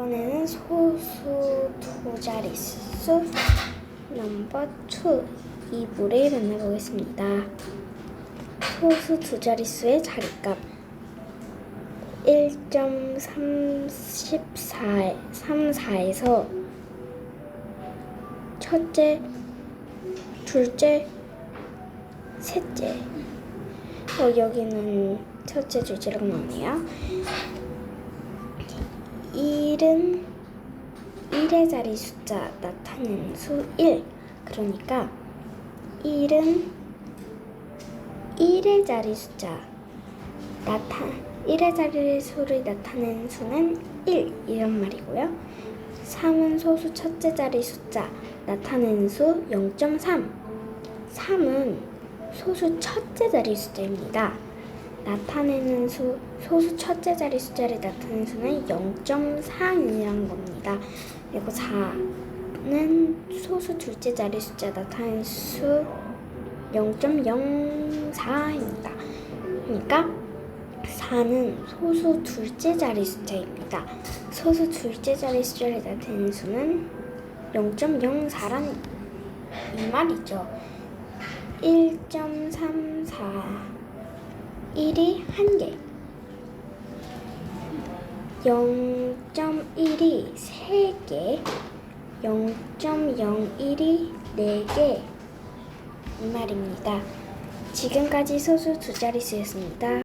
이번에는 소수 두 자릿수 넘버 2 2부를 만나보겠습니다. 소수 두 자릿수의 자리값 1.34에서 첫째, 둘째, 셋째. 어, 여기는 첫째, 둘째로 나오네요. 1은 1의 자리 숫자 나타내는 수 1. 그러니까 1은 1의 자리 숫자 나타 1의 자리 수를 나타내는 수는 1 이런 말이고요. 3은 소수 첫째 자리 숫자 나타내는 수 0.3. 3은 소수 첫째 자리 숫자입니다. 나타내는 수 소수 첫째 자리 숫자를 나타내는 수는 0.4이라는 겁니다. 그리고 4는 소수 둘째 자리 숫자 나타내는 수 0.04입니다. 그러니까 4는 소수 둘째 자리 숫자입니다. 소수 둘째 자리 숫자를 나타내는 수는 0.04라는 이 말이죠. 1.34 1이 1개 0.1이 3개 0.01이 4개 이 말입니다. 지금까지 소수 두 자릿수였습니다.